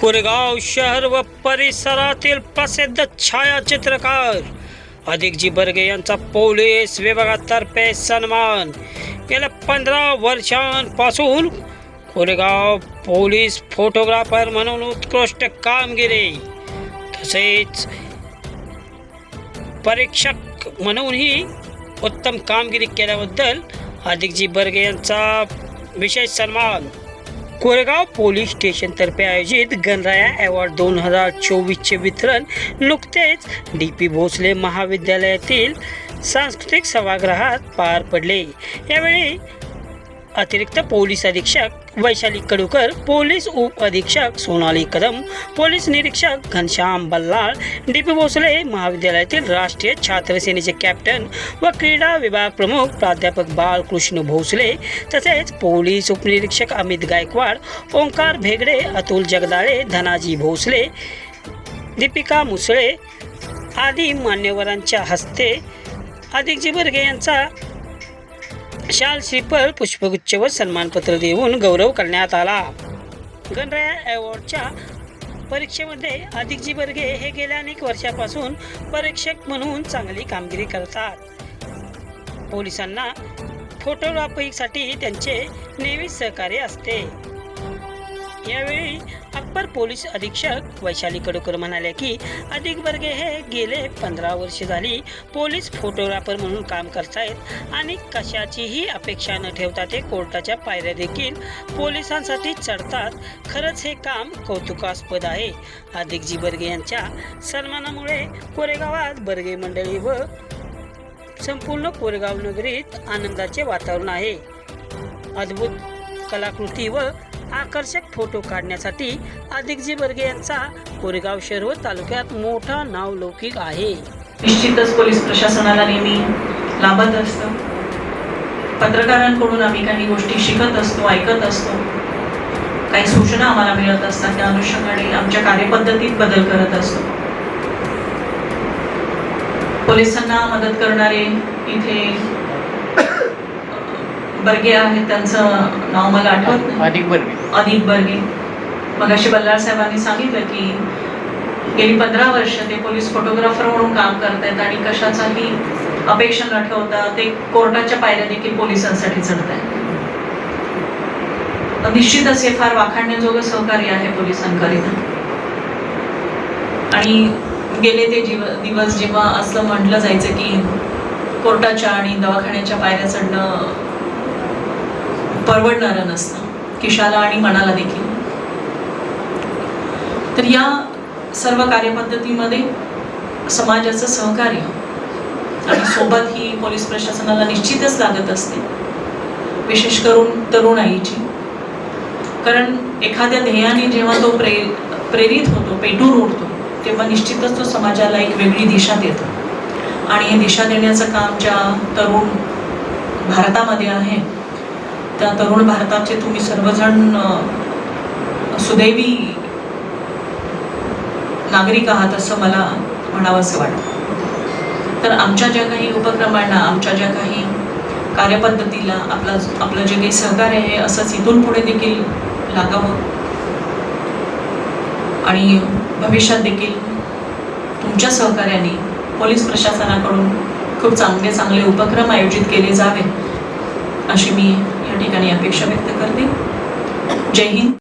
कोरेगाव शहर व परिसरातील प्रसिद्ध छायाचित्रकार अधिकजी बर्गे यांचा पोलीस विभागातर्फे सन्मान. गेल्या पंधरा वर्षांपासून कोरेगाव पोलीस फोटोग्राफर म्हणून उत्कृष्ट कामगिरी तसेच परीक्षक म्हणूनही उत्तम कामगिरी केल्याबद्दल अधिकजी बर्गे यांचा विशेष सन्मान. कोरेगाव पोलीस स्टेशनतर्फे आयोजित गणराया अवॉर्ड दोन हजार चोवीसचे वितरण नुकतेच डी पी भोसले महाविद्यालयातील सांस्कृतिक सभागृहात पार पडले. यावेळी अतिरिक्त पोलीस अधीक्षक वैशाली कडूकर पोलीस उप अधीक्षक सोनाली कदम पोलीस निरीक्षक घनश्याम बल्लाळ डी पी भोसले महाविद्यालयातील राष्ट्रीय छात्र सेनेचे कॅप्टन व क्रीडा विभाग प्रमुख प्राध्यापक बाळकृष्ण भोसले तसेच पोलीस उपनिरीक्षक अमित गायकवाड ओंकार भेगडे अतुल जगदाळे धनाजी भोसले दीपिका मुसळे आदी मान्यवरांच्या हस्ते आदिकजी बर्गे यांचा शाल श्रीफळ पुष्पगुच्छ व सन्मानपत्र देऊन गौरव करण्यात आला. गणराया अवॉर्डच्या परीक्षेमध्ये अधिकजी बर्गे हे गेल्या अनेक वर्षापासून परीक्षक म्हणून चांगली कामगिरी करतात. पोलिसांना फोटोग्राफीसाठी त्यांचे नेहमीच सहकार्य असते. यावेळी अप्पर पोलीस अधीक्षक वैशाली कडूकर म्हणाले की अधिक बर्गे हे गेले पंधरा वर्ष झाली. पोलीस फोटोग्राफर म्हणून काम करतायत आणि कशाचीही अपेक्षा न ठेवता ते कोर्टाच्या पायऱ्या देखील पोलिसांसाठी चढतात. खरंच हे काम कौतुकास्पद आहे. अधिकजी बर्गे यांच्या सन्मानामुळे कोरेगावात बर्गे मंडळी व संपूर्ण कोरेगाव नगरीत आनंदाचे वातावरण आहे. अद्भुत कलाकृती व आकर्षक फोटो काढण्यासाठी अधिकजी बर्गे यांचा कोरेगाव शहर व तालुक्यात मोठा नावलौकिक आहे. निश्चितच पोलीस प्रशासनाला नेहमी लाभत असतं. पत्रकारांकडून आम्ही काही गोष्टी शिकत असतो ऐकत असतो. काही सूचना आम्हाला मिळत असतात त्या अनुषंगाने आमच्या कार्यपद्धतीत बदल करत असतो. पोलिसांना मदत करणारे इथे बर्गे आहेत त्यांचं नाव मला आठवत नाही. अधिक बर्गे. अनिक बर्गे. मगाशी बल्लाळ साहेबांनी सांगितलं की गेली पंधरा वर्ष ते पोलीस फोटोग्राफर म्हणून काम करतायत आणि कशाचाही अपेक्षा न ठेवता ते कोर्टाच्या पायऱ्या देखील पोलिसांसाठी चढत आहेत निश्चितच हे फार वाखाणण्याजोगं सहकार्य आहे पोलिसांकरिता आणि गेले ते जीव दिवस जेव्हा असं म्हटलं जायचं की कोर्टाच्या आणि दवाखान्याच्या पायऱ्या चढणं परवडणारं नसतं. किशाला आणि मनाला देखील. तर या सर्व कार्यपद्धतीमध्ये समाजाचं सहकार्य आणि सोबत ही पोलीस प्रशासनाला निश्चितच लागत असते. विशेष करून तरुणाईची कारण एखाद्या ध्येयाने जेव्हा तो प्रे प्रेरित होतो पेटून उडतो तेव्हा निश्चितच तो समाजाला एक वेगळी दिशा देतो. आणि हे दिशा देण्याचं काम ज्या तरुण भारतामध्ये आहे त्या तरुण भारताचे तुम्ही सर्वजण सुदैवी नागरिक आहात असं मला म्हणावंसं वाटतं. तर आमच्या ज्या काही उपक्रमांना आमच्या ज्या काही कार्यपद्धतीला आपला आपलं जे काही सहकार्य आहे असंच इथून पुढे देखील लागावं. आणि भविष्यात देखील तुमच्या सहकार्याने पोलीस प्रशासनाकडून खूप चांगले चांगले उपक्रम आयोजित केले जावे अशी मी ठिकाणी अपेक्षा व्यक्त करते. जय हिंद.